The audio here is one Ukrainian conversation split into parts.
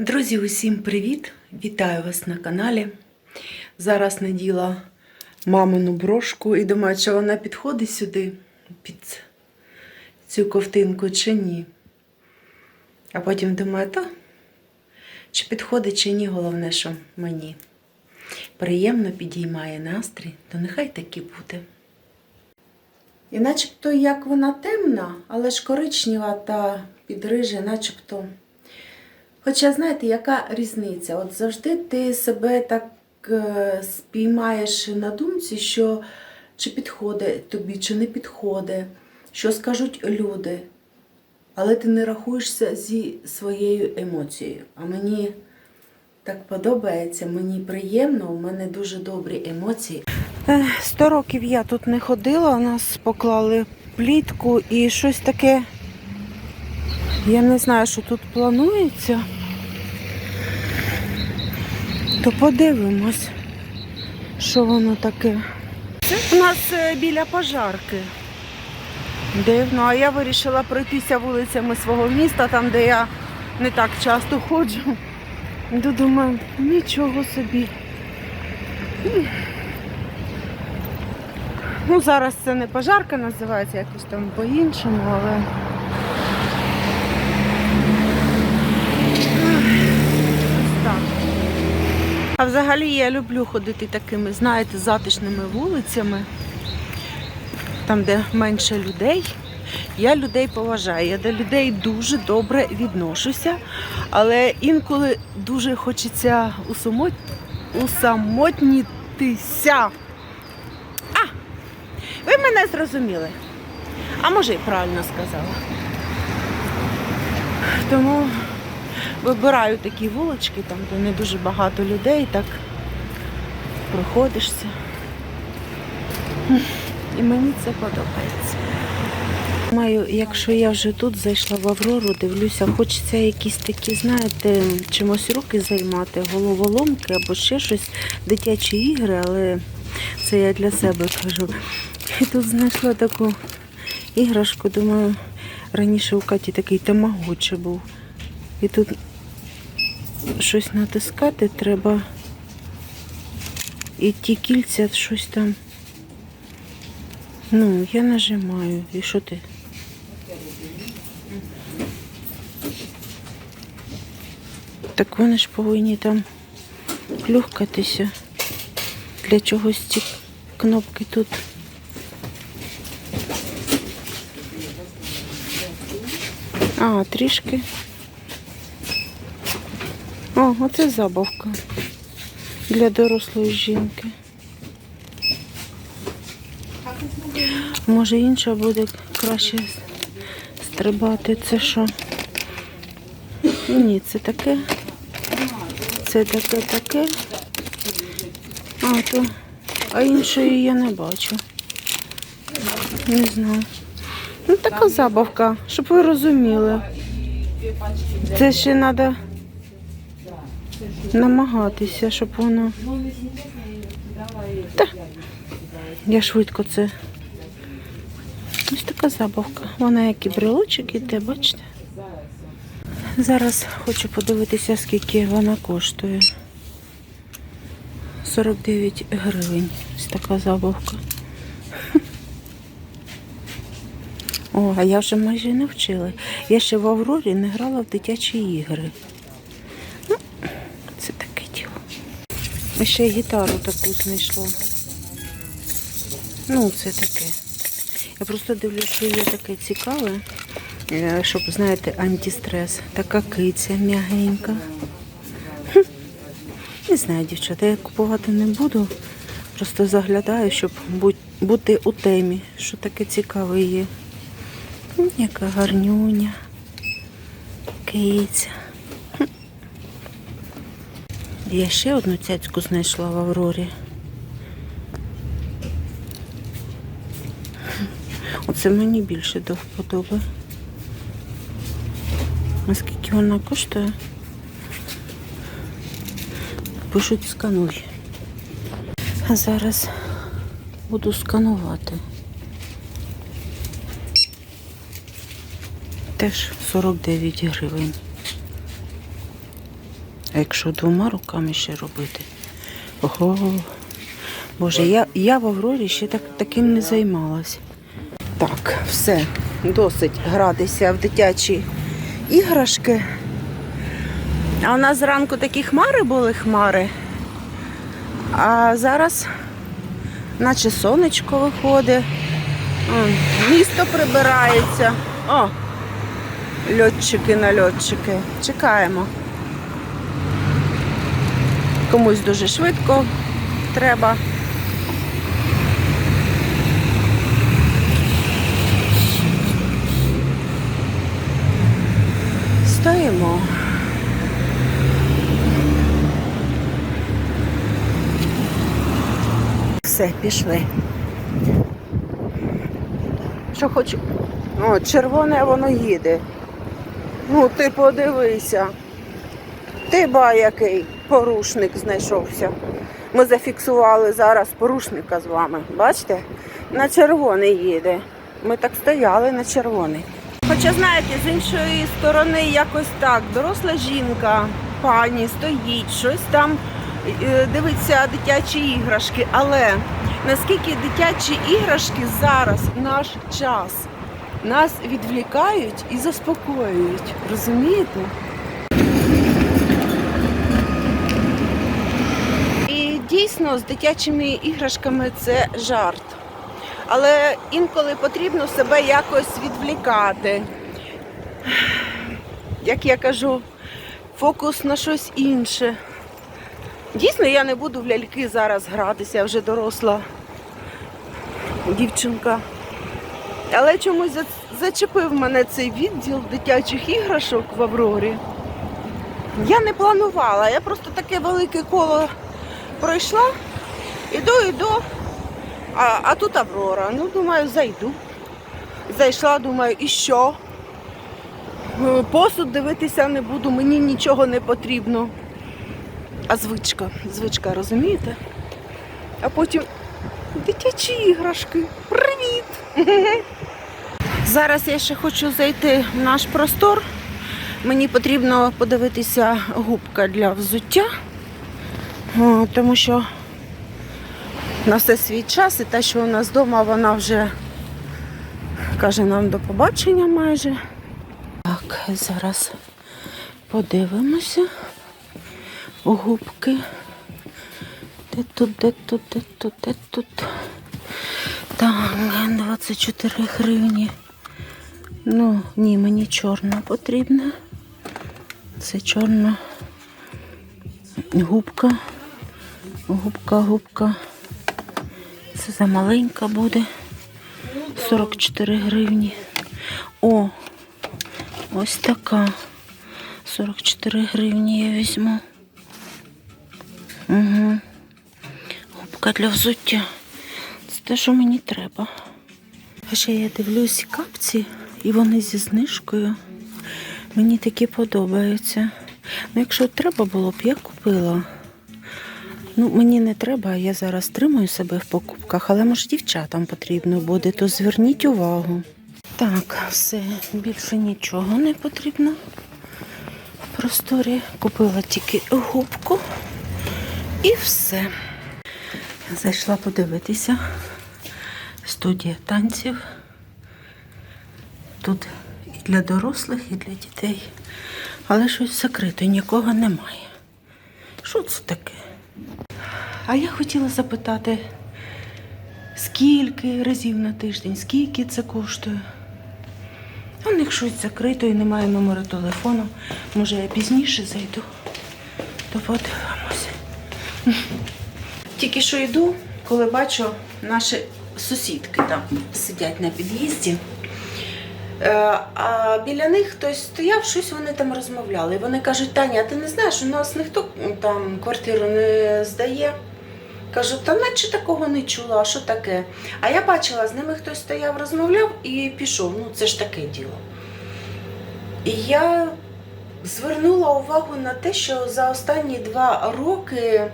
Друзі, усім привіт! Вітаю вас на каналі. Зараз наділа мамину брошку і думаю, чи вона підходить сюди під цю ковтинку чи ні. А потім думаю, та чи підходить чи ні, головне, що мені приємно підіймає настрій, то нехай таки буде. І начебто як вона темна, але ж коричнева та підрижа, начебто. Хоча, знаєте, яка різниця? От завжди ти себе так е, спіймаєш на думці, що чи підходить тобі, чи не підходить, що скажуть люди. Але ти не рахуєшся зі своєю емоцією. А мені так подобається, мені приємно, у мене дуже добрі емоції. Сто років я тут не ходила, нас поклали плітку і щось таке. Я не знаю, що тут планується. То подивимось, що воно таке. Це у нас е, біля пожарки. Дивно, а я вирішила пройтися вулицями свого міста, там, де я не так часто ходжу. Думаю, нічого собі. Ну, зараз це не пожарка називається, якось там по-іншому, але. Ось так. А взагалі я люблю ходити такими, знаєте, затишними вулицями, там, де менше людей. Я людей поважаю, я до людей дуже добре відношуся, але інколи дуже хочеться усамот... усамотнітися. А, ви мене зрозуміли. А може і правильно сказала. Тому вибираю такі вулички, там, де не дуже багато людей, так проходишся. І мені це подобається. Маю, якщо я вже тут зайшла в Аврору, дивлюся, хочеться якісь такі, знаєте, чимось руки займати, головоломки або ще щось, дитячі ігри, але це я для себе кажу. І тут знайшла таку іграшку, думаю, раніше у Каті такий тамагочі був. І тут щось натискати треба. І ті кільця щось там. Ну, я нажимаю. І що ти? Так вони ж повинні там плюхкатися. Для чогось ці кнопки тут. А, трішки. О, оце забавка для дорослої жінки. Може інша буде краще стрибати. Це що? Ні, це таке. Це таке, таке. А, то. А іншої я не бачу. Не знаю. Ну, така забавка, щоб ви розуміли. Це ще треба намагатися, щоб воно. Та. Я швидко це. Ось така забавка. Вона як і брелочок іде, бачите? Зараз хочу подивитися, скільки вона коштує. 49 гривень. Ось така забавка. О, а я вже майже не вчила. Я ще в Аврорі не грала в дитячі ігри. Ну, це таке діло. І ще й гітару таку знайшла. Ну, це таке. Я просто дивлюся, що є таке цікаве, е, щоб, знаєте, антистрес. Така киця м'ягенька. Не знаю, дівчата, я купувати не буду. Просто заглядаю, щоб бути у темі, що таке цікаве є. Яка гарнюня. Киця. Я ще одну цяцьку знайшла в Аврорі. Оце мені більше до вподоби. А скільки вона коштує? Пишуть скануй. А зараз буду сканувати. Теж 49 гривень. А якщо двома руками ще робити? Ого. Боже, я, я в Аврорі ще так, таким не займалась. Так, все, досить гратися в дитячі іграшки. А у нас зранку такі хмари були хмари. А зараз наче сонечко виходить. Місто прибирається. О, льотчики на льотчики. Чекаємо. Комусь дуже швидко треба. Стоїмо. Все, пішли. Що хочу. О, червоне воно їде. Ну, ти подивися. Ти ба який порушник знайшовся. Ми зафіксували зараз порушника з вами. Бачите? На червоний їде. Ми так стояли на червоний. Хоча, знаєте, з іншої сторони якось так. Доросла жінка, пані стоїть, щось там е, дивиться дитячі іграшки. Але наскільки дитячі іграшки зараз, наш час, нас відвлікають і заспокоюють. Розумієте? І дійсно з дитячими іграшками це жарт. Але інколи потрібно себе якось відвлікати. Як я кажу, фокус на щось інше. Дійсно, я не буду в ляльки зараз гратися, я вже доросла дівчинка. Але чомусь зачепив мене цей відділ дитячих іграшок в Аврорі. Я не планувала, я просто таке велике коло пройшла, іду, іду, а, а тут Аврора. Ну, думаю, зайду. Зайшла, думаю, і що? Е, Посуд дивитися не буду, мені нічого не потрібно. А звичка, звичка, розумієте? А потім дитячі іграшки. Привіт! Зараз я ще хочу зайти в наш простор. Мені потрібно подивитися губка для взуття, тому що на все свій час і те, що у нас вдома, вона вже каже нам до побачення майже. Так, зараз подивимося. Губки. Де тут, де тут, де тут, де тут. Так, 24 гривні. Ну, ні, мені чорна потрібна. Це чорна губка. Губка, губка. Це замаленька буде. 44 гривні. О, ось така. 44 гривні я візьму. Угу. Губка для взуття. Це те, що мені треба. А ще я дивлюсь капці, і вони зі знижкою. Мені такі подобаються. Ну, якщо треба було б, я купила. Ну, мені не треба, я зараз тримаю себе в покупках, але може дівчатам потрібно буде, то зверніть увагу. Так, все, більше нічого не потрібно. В просторі купила тільки губку і все. Зайшла подивитися. Студія танців. Тут і для дорослих, і для дітей. Але щось закрито, нікого немає. Що це таке? А я хотіла запитати, скільки разів на тиждень, скільки це коштує? У них щось закрито і немає номеру телефону. Може, я пізніше зайду, то подивимося. Тільки що йду, коли бачу наші сусідки там сидять на під'їзді. Е, А біля них хтось стояв, щось вони там розмовляли. Вони кажуть, Таня, а ти не знаєш, у нас ніхто там квартиру не здає. Кажу, та наче такого не чула, а що таке? А я бачила, з ними хтось стояв, розмовляв і пішов. Ну, це ж таке діло. І я звернула увагу на те, що за останні два роки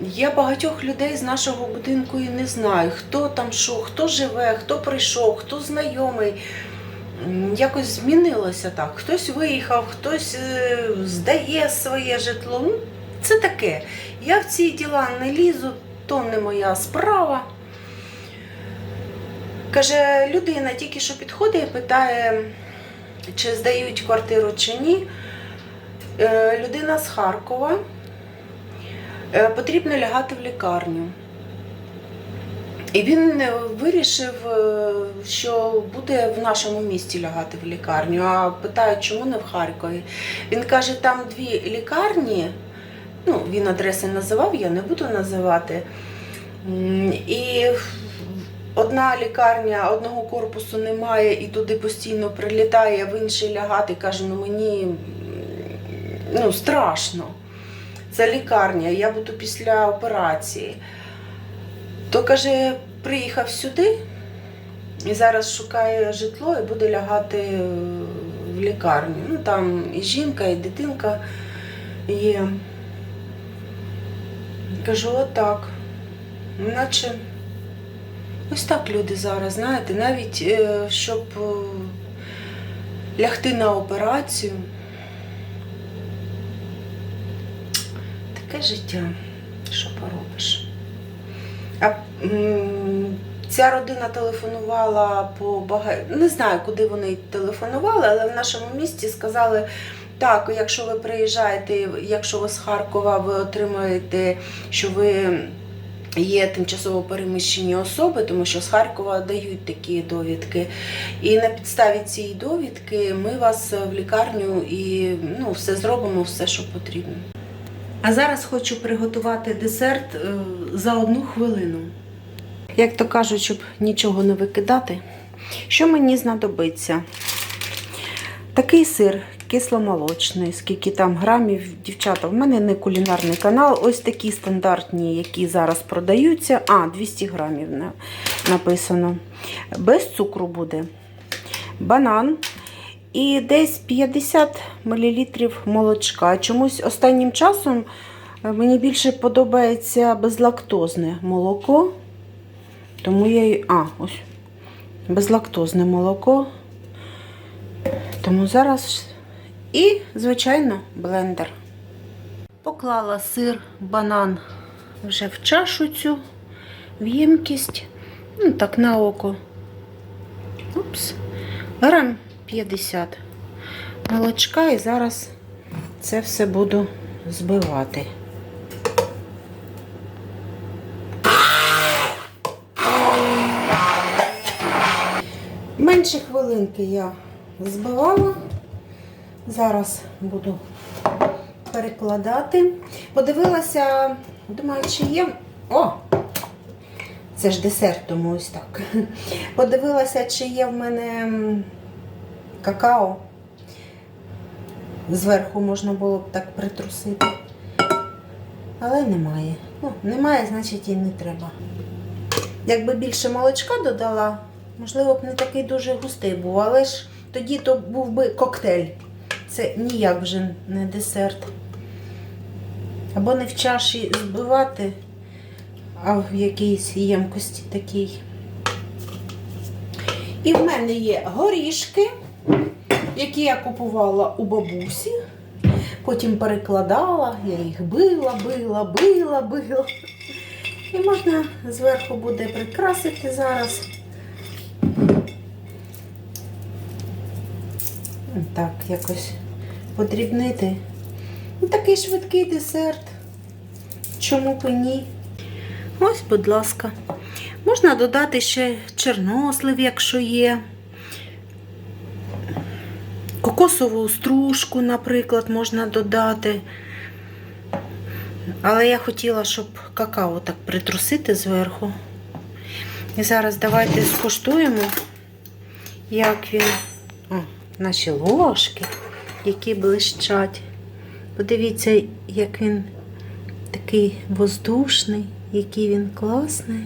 я багатьох людей з нашого будинку і не знаю, хто там що, хто живе, хто прийшов, хто знайомий. якось змінилося так. Хтось виїхав, хтось е, здає своє житло. Ну, це таке. Я в ці діла не лізу, то не моя справа. Каже, людина тільки що підходить і питає, чи здають квартиру чи ні. Е, Людина з Харкова. Е, Потрібно лягати в лікарню. І він вирішив, е, що буде в нашому місті лягати в лікарню. А питають, чому не в Харкові. Він каже, там дві лікарні. Ну, він адреси називав, я не буду називати. І одна лікарня одного корпусу немає, і туди постійно прилітає, в інший лягати. Каже, ну мені ну, страшно. Це лікарня, я буду після операції. То каже, приїхав сюди і зараз шукає житло і буде лягати в лікарню. Ну там і жінка, і дитинка є. Кажу, отак. Наче ось так люди зараз, знаєте, навіть е, щоб е, лягти на операцію. Таке життя, що поробиш. А ця родина телефонувала по бага... Не знаю, куди вони телефонували, але в нашому місті сказали. Так, якщо ви приїжджаєте, якщо ви з Харкова, ви отримуєте, що ви є тимчасово переміщені особи, тому що з Харкова дають такі довідки. І на підставі цієї довідки ми вас в лікарню і ну, все зробимо, все, що потрібно. А зараз хочу приготувати десерт е, за одну хвилину. Як то кажуть, щоб нічого не викидати, що мені знадобиться? Такий сир кисломолочний, скільки там грамів, дівчата, в мене не кулінарний канал. Ось такі стандартні, які зараз продаються. А, 200 грамів написано. Без цукру буде. Банан. І десь 50 мл молочка. Чомусь останнім часом е, мені більше подобається безлактозне молоко. Тому я А, ось. Безлактозне молоко. Тому зараз і, звичайно, блендер. Поклала сир, банан вже в чашу цю, в ємкість. Ну, так, на око. Упс. Грам 50 молочка і зараз це все буду збивати. Менше хвилинки я збивала. Зараз буду перекладати. Подивилася, думаю, чи є. О! Це ж десерт, тому ось так. Подивилася, чи є в мене какао. Зверху можна було б так притрусити. Але немає. Ну, немає, значить і не треба. Якби більше молочка додала, можливо б не такий дуже густий був, але ж тоді то був би коктейль. Це ніяк вже не десерт. Або не в чаші збивати, а в якійсь ємкості такій. І в мене є горішки, які я купувала у бабусі. Потім перекладала, я їх била, била, била, била. І можна зверху буде прикрасити зараз. Так, якось подрібнити. Ну, такий швидкий десерт. Чому б ні? Ось, будь ласка. Можна додати ще чорнослив, якщо є. Кокосову стружку, наприклад, можна додати. Але я хотіла, щоб какао так притрусити зверху. І зараз давайте скуштуємо, як він. О, наші ложки, які блищать. Подивіться, як він такий воздушний, який він класний.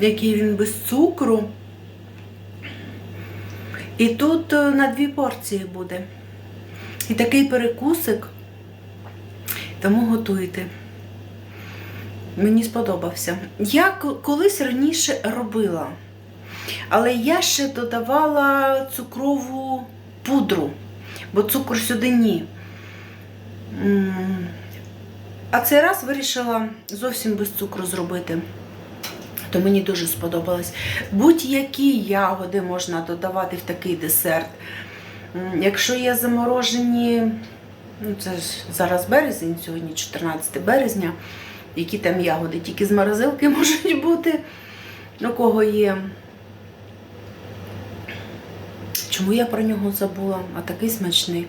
Який він без цукру. І тут е, на дві порції буде. І такий перекусик. Тому готуйте. Мені сподобався. Я колись раніше робила. Але я ще додавала цукрову пудру, бо цукор сюди ні. А цей раз вирішила зовсім без цукру зробити. То мені дуже сподобалось. Будь-які ягоди можна додавати в такий десерт. Якщо є заморожені, ну це ж зараз березень, сьогодні 14 березня, які там ягоди, тільки з морозилки можуть бути. У кого є. Чому я про нього забула? А такий смачний.